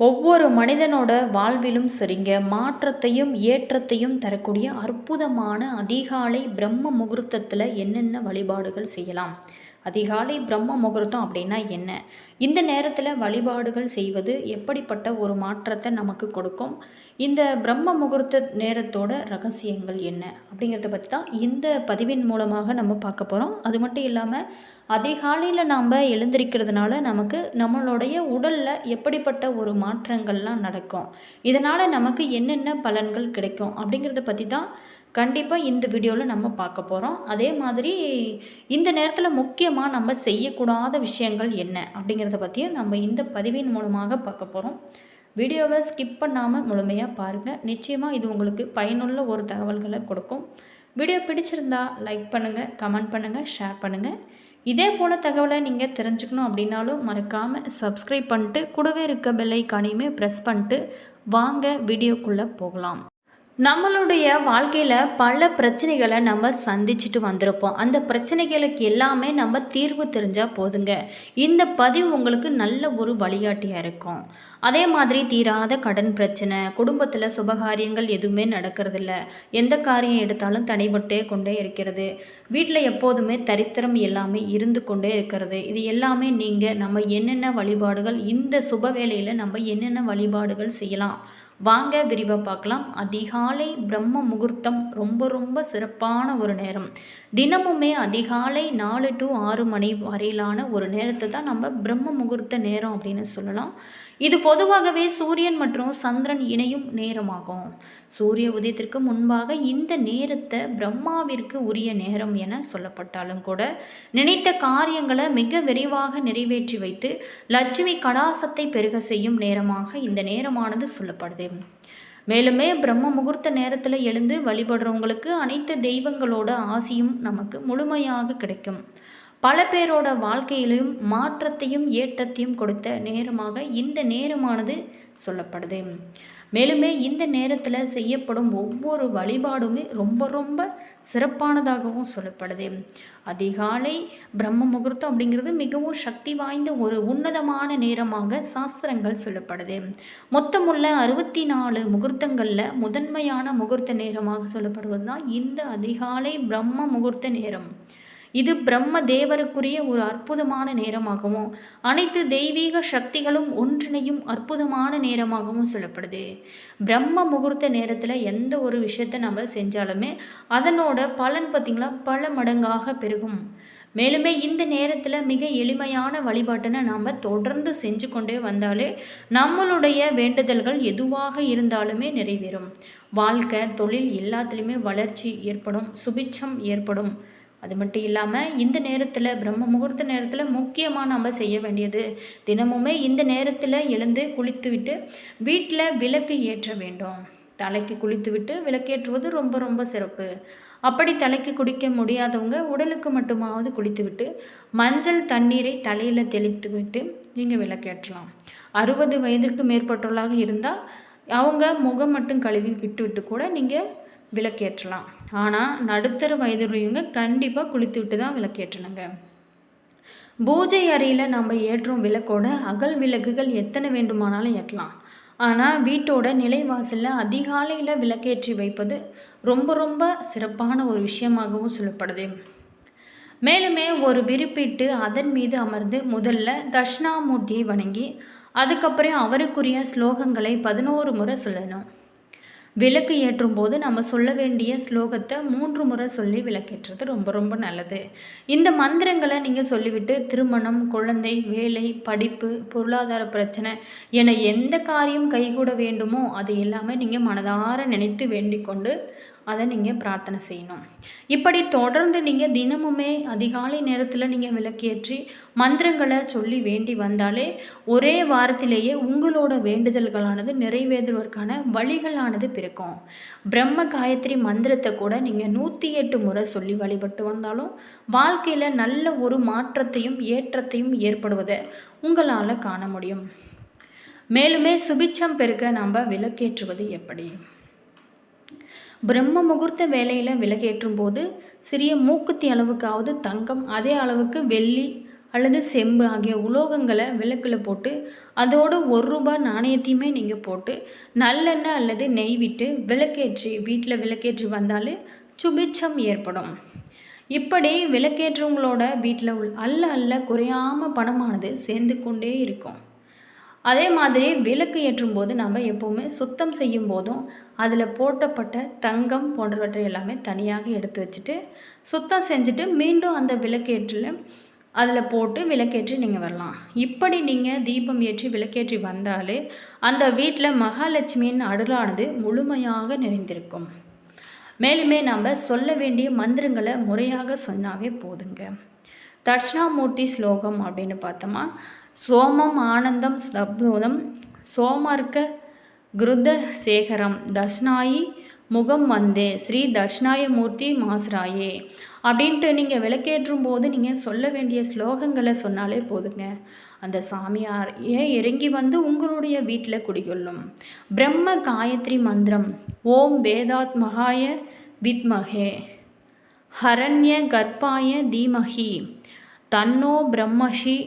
ஒவ்வொரு மனிதனோட வாழ்விலும் சரிங்க மாற்றத்தையும் ஏற்றத்தையும் தரக்கூடிய அற்புதமான அதிகாலை பிரம்ம முகூர்த்தத்தில் என்னென்ன வழிபாடுகள் செய்யலாம்? அதிகாலை பிரம்ம முகூர்த்தம் அப்படின்னா என்ன? இந்த நேரத்தில் வழிபாடுகள் செய்வது எப்படிப்பட்ட ஒரு மாற்றத்தை நமக்கு கொடுக்கும்? இந்த பிரம்ம முகூர்த்த நேரத்தோட ரகசியங்கள் என்ன? அப்படிங்கிறத பற்றி தான் இந்த பதிவின் மூலமாக நம்ம பார்க்க போகிறோம் அது மட்டும் இல்லாமல் அதிகாலையில் நாம் எழுந்திருக்கிறதுனால நமக்கு நம்மளுடைய உடலில் எப்படிப்பட்ட ஒரு மாற்றங்கள்லாம் நடக்கும்? இதனால் நமக்கு என்னென்ன பலன்கள் கிடைக்கும்? அப்படிங்கிறத பற்றி தான் கண்டிப்பாக இந்த வீடியோவில் நம்ம பார்க்க போகிறோம் அதே மாதிரி இந்த நேரத்தில் முக்கியமாக நம்ம செய்யக்கூடாத விஷயங்கள் என்ன அப்படிங்கிறத பற்றியும் நம்ம இந்த பதிவின் மூலமாக பார்க்க போகிறோம் வீடியோவை ஸ்கிப் பண்ணாமல் முழுமையாக பாருங்கள் நிச்சயமாக இது உங்களுக்கு பயனுள்ள ஒரு தகவல்களை கொடுக்கும். வீடியோ பிடிச்சிருந்தா லைக் பண்ணுங்கள் கமெண்ட் பண்ணுங்கள் ஷேர் பண்ணுங்கள் இதே போல் தகவலை நீங்கள் தெரிஞ்சுக்கணும் அப்படின்னாலும் மறக்காமல் சப்ஸ்கிரைப் பண்ணிட்டு கூடவே இருக்க பெல்லைக்கானையுமே ப்ரெஸ் பண்ணிட்டு வாங்க வீடியோக்குள்ளே போகலாம். நம்மளுடைய வாழ்க்கையில் பல பிரச்சனைகளை நம்ம சந்திச்சுட்டு வந்திருப்போம். அந்த பிரச்சனைகளுக்கு எல்லாமே நம்ம தீர்வு தெரிஞ்சால் போதுங்க. இந்த பதிவு உங்களுக்கு நல்ல ஒரு வழிகாட்டியாக இருக்கும். அதே மாதிரி தீராத கடன் பிரச்சனை குடும்பத்தில் சுபகாரியங்கள் எதுவுமே நடக்கிறதில்ல. எந்த காரியம் எடுத்தாலும் தடைபட்டே கொண்டே இருக்கிறது. வீட்டில் எப்போதுமே தரித்திரம் எல்லாமே இருந்து கொண்டே இருக்கிறது. இது எல்லாமே நீங்கள் நம்ம என்னென்ன வழிபாடுகள் இந்த சுப வேலையில் நம்ம என்னென்ன வழிபாடுகள் செய்யலாம்? வாங்க விரிவாக பார்க்கலாம். அதிகாலை பிரம்ம முகூர்த்தம் ரொம்ப ரொம்ப சிறப்பான ஒரு நேரம். தினமுமே அதிகாலை நாலு டு ஆறு மணி வரையிலான ஒரு நேரத்தை தான் நம்ம பிரம்ம முகூர்த்த நேரம் அப்படின்னு சொல்லலாம். இது பொதுவாகவே சூரியன் மற்றும் சந்திரன் இணையும் நேரமாகும். சூரிய உதயத்திற்கு முன்பாக இந்த நேரத்தை பிரம்மாவிற்கு உரிய நேரம் என சொல்லப்பட்டாலும் கூட நினைத்த காரியங்களை மிக விரைவாக நிறைவேற்றி வைத்து லட்சுமி கடாசத்தை பெருக செய்யும் நேரமாக இந்த நேரமானது சொல்லப்படுது. மேலுமே பிரம்ம முகூர்த்த நேரத்தில் எழுந்து வழிபடுறவங்களுக்கு அனைத்து தெய்வங்களோட ஆசியும் நமக்கு முழுமையாக கிடைக்கும். பல பேரோட வாழ்க்கையிலும் மாற்றத்தையும் ஏற்றத்தையும் கொடுத்த நேரமாக இந்த நேரமானது சொல்லப்படுது. மேலுமே இந்த நேரத்தில் செய்யப்படும் ஒவ்வொரு வழிபாடுமே ரொம்ப ரொம்ப சிறப்பானதாகவும் சொல்லப்படுது. அதிகாலை பிரம்ம முகூர்த்தம் அப்படிங்கிறது மிகவும் சக்தி வாய்ந்த ஒரு உன்னதமான நேரமாக சாஸ்திரங்கள் சொல்லப்படுது. மொத்தமுள்ள அறுபத்தி நாலு முகூர்த்தங்களில் முதன்மையான முகூர்த்த நேரமாக சொல்லப்படுவது தான் இந்த அதிகாலை பிரம்ம முகூர்த்த நேரம். இது பிரம்ம தேவருக்குரிய ஒரு அற்புதமான நேரமாகவும் அனைத்து தெய்வீக சக்திகளும் ஒன்றிணையும் அற்புதமான நேரமாகவும் சொல்லப்படுது. பிரம்ம முகூர்த்த நேரத்தில் எந்த ஒரு விஷயத்தை நம்ம செஞ்சாலுமே அதனோட பலன் பார்த்திங்களா பல மடங்காக பெருகும். மேலுமே இந்த நேரத்தில் மிக எளிமையான வழிபாட்டினை நாம் தொடர்ந்து செஞ்சு கொண்டே வந்தாலே நம்மளுடைய வேண்டுதல்கள் எதுவாக இருந்தாலுமே நிறைவேறும். வாழ்க்கை தொழில் எல்லாத்துலேயுமே வளர்ச்சி ஏற்படும் சுபிட்சம் ஏற்படும். அது மட்டும் இல்லாமல் இந்த நேரத்தில் பிரம்ம முகூர்த்த நேரத்தில் முக்கியமாக நம்ம செய்ய வேண்டியது. தினமுமே இந்த நேரத்தில் எழுந்து குளித்துவிட்டு வீட்டில் விளக்கு ஏற்ற வேண்டும். தலைக்கு குளித்துவிட்டு விளக்கேற்றுவது ரொம்ப ரொம்ப சிறப்பு. அப்படி தலைக்கு குடிக்க முடியாதவங்க உடலுக்கு மட்டுமாவது குளித்துவிட்டு மஞ்சள் தண்ணீரை தலையில் தெளித்து விட்டு நீங்கள் விளக்கேற்றலாம். அறுபது வயதிற்கு மேற்பட்டவர்களாக இருந்தால் அவங்க முகம் மட்டும் கழுவி விட்டு விட்டு கூட நீங்கள் விளக்கேற்றலாம். ஆனால் நடுத்தர வயதுடையவங்க கண்டிப்பாக குளித்து விட்டு தான் விளக்கேற்றணுங்க. பூஜை அறையில் நம்ம ஏற்றும் விளக்கோட அகல் விளக்குகள் எத்தனை வேண்டுமானாலும் ஏற்றலாம். ஆனால் வீட்டோட நிலைவாசலில் அதிகாலையில் விளக்கேற்றி வைப்பது ரொம்ப ரொம்ப சிறப்பான ஒரு விஷயமாகவும் சொல்லப்படுது. மேலுமே ஒரு விரிப்பிட்டு அதன் மீது அமர்ந்து முதல்ல தட்சிணாமூர்த்தியை வணங்கி அதுக்கப்புறம் அவருக்குரிய ஸ்லோகங்களை பதினோரு முறை சொல்லணும். விளக்கு ஏற்றும் போது நம்ம சொல்ல வேண்டிய ஸ்லோகத்தை மூன்று முறை சொல்லி விளக்கேற்றது ரொம்ப ரொம்ப நல்லது. இந்த மந்திரங்களை நீங்கள் சொல்லிவிட்டு திருமணம் குழந்தை வேலை படிப்பு பொருளாதார பிரச்சனை என எந்த காரியம் கைகூட வேண்டுமோ அது எல்லாமே நீங்கள் மனதார நினைத்து வேண்டிக் கொண்டு அதை நீங்கள் பிரார்த்தனை செய்யணும். இப்படி தொடர்ந்து நீங்கள் தினமுமே அதிகாலை நேரத்தில் நீங்கள் விளக்கேற்றி மந்திரங்களை சொல்லி வேண்டி வந்தாலே ஒரே வாரத்திலேயே உங்களோட வேண்டுதல்களானது நிறைவேறுவதற்கான வழிகளானது பிறக்கும். பிரம்ம காயத்ரி மந்திரத்தை கூட நீங்கள் நூற்றி எட்டு முறை சொல்லி வழிபட்டு வந்தாலும் வாழ்க்கையில் நல்ல ஒரு மாற்றத்தையும் ஏற்றத்தையும் ஏற்படுவதை உங்களால் காண முடியும். மேலுமே சுபிச்சம் பெருக்க நாம் விளக்கேற்றுவது எப்படி? பிரம்ம முகூர்த்த வேலையில் விலகேற்றும் போது சிறிய மூக்குத்தி அளவுக்காவது தங்கம் அதே அளவுக்கு வெள்ளி அல்லது செம்பு ஆகிய உலோகங்களை விளக்கில் போட்டு அதோடு ஒரு ரூபாய் நாணயத்தையுமே நீங்கள் போட்டு நல்லெண்ணெய் அல்லது நெய் விட்டு விளக்கேற்றி வீட்டில் விளக்கேற்றி வந்தாலே சுபிச்சம் ஏற்படும். இப்படி விளக்கேற்றவங்களோட வீட்டில் உள் அல்ல அல்ல குறையாமல் பணமானது சேர்ந்து கொண்டே இருக்கும். அதே மாதிரி விளக்கு ஏற்றும் போது நம்ம எப்போவுமே சுத்தம் செய்யும் போதும் அதில் போட்டப்பட்ட தங்கம் போன்றவற்றை எல்லாமே தனியாக எடுத்து வச்சுட்டு சுத்தம் செஞ்சுட்டு மீண்டும் அந்த விளக்கேற்றில் அதில் போட்டு விளக்கேற்றி நீங்கள் வரலாம். இப்படி நீங்கள் தீபம் ஏற்றி விளக்கேற்றி வந்தாலே அந்த வீட்டில் மகாலட்சுமியின் அருளானது முழுமையாக நிறைந்திருக்கும். மேலுமே நம்ம சொல்ல வேண்டிய மந்திரங்களை முறையாக சொன்னாவே போதுங்க. தட்சிணாமூர்த்தி ஸ்லோகம் அப்படின்னு பார்த்தோமா சோமம் ஆனந்தம் ஸ்தபோதம் சோமர்க்க கிருத சேகரம் தஷ்னாயி முகம் வந்தே ஸ்ரீ தட்சிணாயமூர்த்தி மாசராயே அப்படின்ட்டு நீங்கள் விளக்கேற்றும் போது நீங்கள் சொல்ல வேண்டிய ஸ்லோகங்களை சொன்னாலே போதுங்க. அந்த சாமியார் ஏன் இறங்கி வந்து உங்களுடைய வீட்டில் குடிகொள்ளும். பிரம்ம காயத்ரி மந்திரம் ஓம் வேதாத் மகாய வித்மகே. ஹரண்ய கர்ப்பாய தீமஹி தன்னோ பிரம்மஷி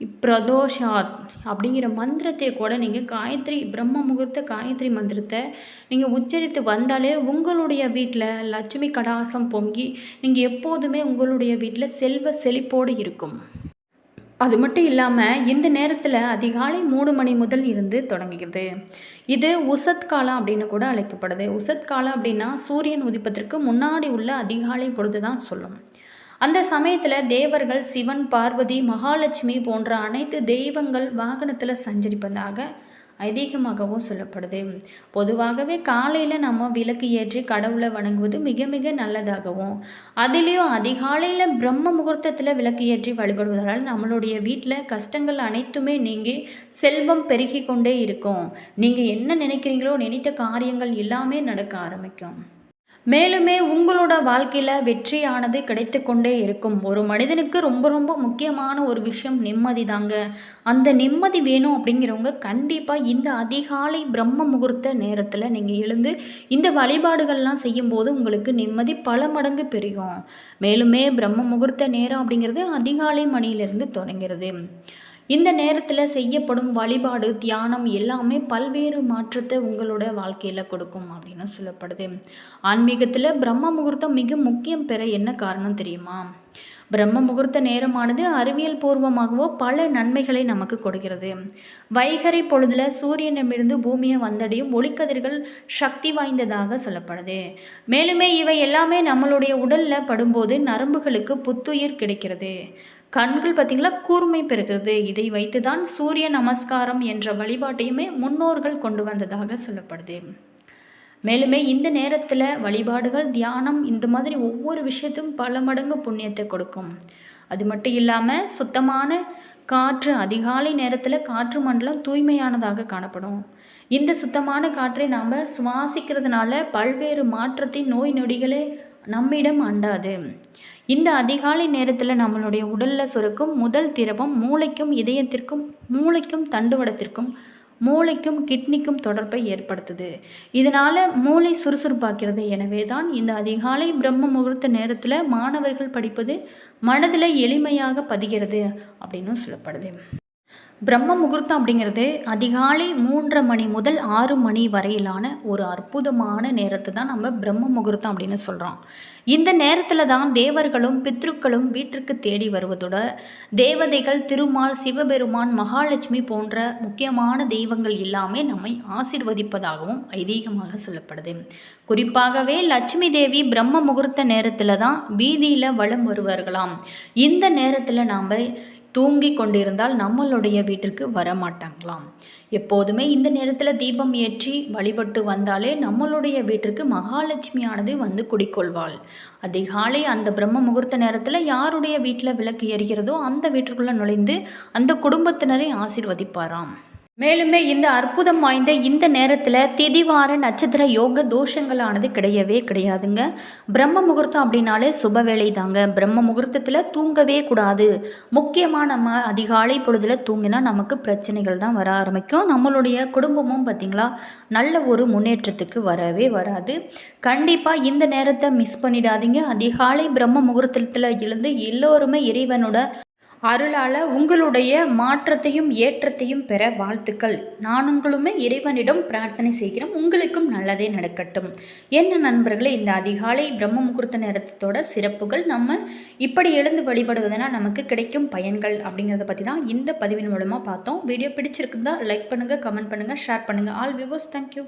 பிரதோஷாத் அப்படிங்கிற மந்திரத்தை கூட நீங்கள் காயத்ரி பிரம்ம முகூர்த்த காயத்ரி மந்திரத்தை நீங்கள் உச்சரித்து வந்தாலே உங்களுடைய வீட்டில் லட்சுமி கடாசம் பொங்கி நீங்கள் எப்போதுமே உங்களுடைய வீட்டில் செல்வ செழிப்போடு இருக்கும். அது மட்டும் இல்லாமல் இந்த நேரத்தில் அதிகாலை மூணு மணி முதல் இருந்து தொடங்குகிறது. இது உசத் காலம் அப்படின்னு கூட அழைக்கப்படுது. உசத் காலம் அப்படின்னா சூரியன் உதிப்பதற்கு முன்னாடி உள்ள அதிகாலை பொழுது தான் சொல்லும். அந்த சமயத்தில் தேவர்கள் சிவன் பார்வதி மகாலட்சுமி போன்ற அனைத்து தெய்வங்கள் வாகனத்தில் சஞ்சரிப்பதாக ஐதீகமாகவும் சொல்லப்படுது. பொதுவாகவே காலையில் நம்ம விளக்கு ஏற்றி கடவுளை வணங்குவது மிக மிக நல்லதாகவும் அதுலேயும் அதிகாலையில் பிரம்ம முகூர்த்தத்தில் விளக்கு ஏற்றி வழிபடுவதால் நம்மளுடைய வீட்டில் கஷ்டங்கள் அனைத்துமே நீங்கி செல்வம் பெருகி கொண்டே இருக்கும். நீங்கள் என்ன நினைக்கிறீங்களோ நினைத்த காரியங்கள் எல்லாமே நடக்க ஆரம்பிக்கும். மேலுமே உங்களோட வாழ்க்கையில் வெற்றியானது கிடைத்து கொண்டே இருக்கும். ஒரு மனிதனுக்கு ரொம்ப ரொம்ப முக்கியமான ஒரு விஷயம் நிம்மதி தாங்க. அந்த நிம்மதி வேணும் அப்படிங்கிறவங்க கண்டிப்பாக இந்த அதிகாலை பிரம்ம முகூர்த்த நேரத்தில் நீங்கள் எழுந்து இந்த வழிபாடுகள்லாம் செய்யும்போது உங்களுக்கு நிம்மதி பல மடங்கு பெருகும் மேலுமே பிரம்ம முகூர்த்த நேரம் அப்படிங்கிறது அதிகாலை மணியிலிருந்து தொடங்கிறது. இந்த நேரத்தில் செய்யப்படும் வழிபாடு தியானம் எல்லாமே பல்வேறு மாற்றத்தை உங்களோட வாழ்க்கையில் கொடுக்கும் அப்படின்னு சொல்லப்படுது. ஆன்மீகத்தில் பிரம்ம முகூர்த்தம் மிக முக்கியம் பெற என்ன காரணம் தெரியுமா? பிரம்ம முகூர்த்த நேரமானது அறிவியல் பூர்வமாகவோ பல நன்மைகளை நமக்கு கொடுக்கிறது. வைகரை பொழுதுல சூரியனிடமிருந்து பூமியை வந்தடையும் ஒளிக்கதிர்கள் சக்தி வாய்ந்ததாக சொல்லப்படுது. மேலுமே இவை எல்லாமே நம்மளுடைய உடலில் படும்போது நரம்புகளுக்கு புத்துயிர் கிடைக்கிறது. கண்கள் பார்த்திங்களா? கூர்மை பெறுகிறது. இதை வைத்து தான் சூரிய நமஸ்காரம் என்ற வழிபாட்டையுமே முன்னோர்கள் கொண்டு வந்ததாக சொல்லப்படுது. மேலுமே இந்த நேரத்தில் வழிபாடுகள் தியானம் இந்த மாதிரி ஒவ்வொரு விஷயத்தும் பல மடங்கு புண்ணியத்தை கொடுக்கும். அது மட்டும் இல்லாமல் சுத்தமான காற்று அதிகாலை நேரத்தில் காற்று மண்டலம் தூய்மையானதாக காணப்படும். இந்த சுத்தமான காற்றை நாம் சுவாசிக்கிறதுனால பல்வேறு மாற்றத்தின் நோய் நொடிகளே நம்மிடம் அண்டாது. இந்த அதிகாலை நேரத்தில் நம்மளுடைய உடலில் சுரக்கும் முதல் திரவம் மூளைக்கும் இதயத்திற்கும் மூளைக்கும் தண்டுவடத்திற்கும் மூளைக்கும் கிட்னிக்கும் தொடர்பை ஏற்படுத்துது. இதனால் மூளை சுறுசுறுப்பாக்கிறது. எனவே தான் இந்த அதிகாலை பிரம்ம முகூர்த்த நேரத்தில் மாணவர்கள் படிப்பது மனதில் எளிமையாக பதிகிறது அப்படின்னு சொல்லப்படுது. பிரம்ம முகூர்த்தம் அப்படிங்கிறது அதிகாலை மூன்றரை மணி முதல் ஆறு மணி வரையிலான ஒரு அற்புதமான நேரத்தை தான் நம்ம பிரம்ம முகூர்த்தம் அப்படின்னு சொல்கிறோம் இந்த நேரத்தில் தான் தேவர்களும் பித்ருக்களும் வீட்டிற்கு தேடி வருவதோட தேவதைகள் திருமால் சிவபெருமான் மகாலட்சுமி போன்ற முக்கியமான தெய்வங்கள் எல்லாமே நம்மை ஆசிர்வதிப்பதாகவும் ஐதீகமாக சொல்லப்படுது. குறிப்பாகவே லட்சுமி தேவி பிரம்ம முகூர்த்த நேரத்தில் தான் வீதியில் வளம் வருவார்களாம். இந்த நேரத்தில் நாம் தூங்கி கொண்டிருந்தால் நம்மளுடைய வீட்டிற்கு வரமாட்டாங்களாம். எப்போதுமே இந்த நேரத்தில் தீபம் ஏற்றி வழிபட்டு வந்தாலே நம்மளுடைய வீட்டிற்கு மகாலட்சுமியானது வந்து குடிக்கொள்வாள். அதிகாலை அந்த பிரம்ம முகூர்த்த நேரத்தில் யாருடைய வீட்டில் விளக்கு எரிகிறதோ அந்த வீட்டிற்குள்ளே நுழைந்து அந்த குடும்பத்தினரை ஆசிர்வதிப்பாராம். மேலுமே இந்த அற்புதம் வாய்ந்த இந்த நேரத்தில் திதிவார நட்சத்திர யோக தோஷங்களானது கிடையவே கிடையாதுங்க. பிரம்ம முகூர்த்தம் அப்படின்னாலே சுப வேலை தாங்க பிரம்ம முகூர்த்தத்தில் தூங்கவே கூடாது. முக்கியமாக நம்ம அதிகாலை பொழுதில் தூங்கினா நமக்கு பிரச்சனைகள் தான் வர ஆரம்பிக்கும். நம்மளுடைய குடும்பமும் பார்த்திங்களா நல்ல ஒரு முன்னேற்றத்துக்கு வரவே வராது. கண்டிப்பாக இந்த நேரத்தை மிஸ் பண்ணிடாதீங்க. அதிகாலை பிரம்ம முகூர்த்தத்தில் இருந்து எல்லோருமே இறைவனோட அருளால் உங்களுடைய மாற்றத்தையும் ஏற்றத்தையும் பெற வாழ்த்துக்கள். நானுங்களுமே இறைவனிடம் பிரார்த்தனை செய்கிறோம் உங்களுக்கும் நல்லதே நடக்கட்டும். என்ன நண்பர்களே இந்த அதிகாலை பிரம்ம முகூர்த்த நேரத்தோட சிறப்புகள். நம்ம இப்படி எழுந்து வழிபடுவதனால் நமக்கு கிடைக்கும் பயன்கள் அப்படிங்கிறத பற்றி தான் இந்த பதிவின் மூலமாக பார்த்தோம். வீடியோ பிடிச்சிருக்குதா லைக் பண்ணுங்கள் கமெண்ட் பண்ணுங்கள் ஷேர் பண்ணுங்கள் ஆல் வியூவர்ஸ் தேங்க்யூ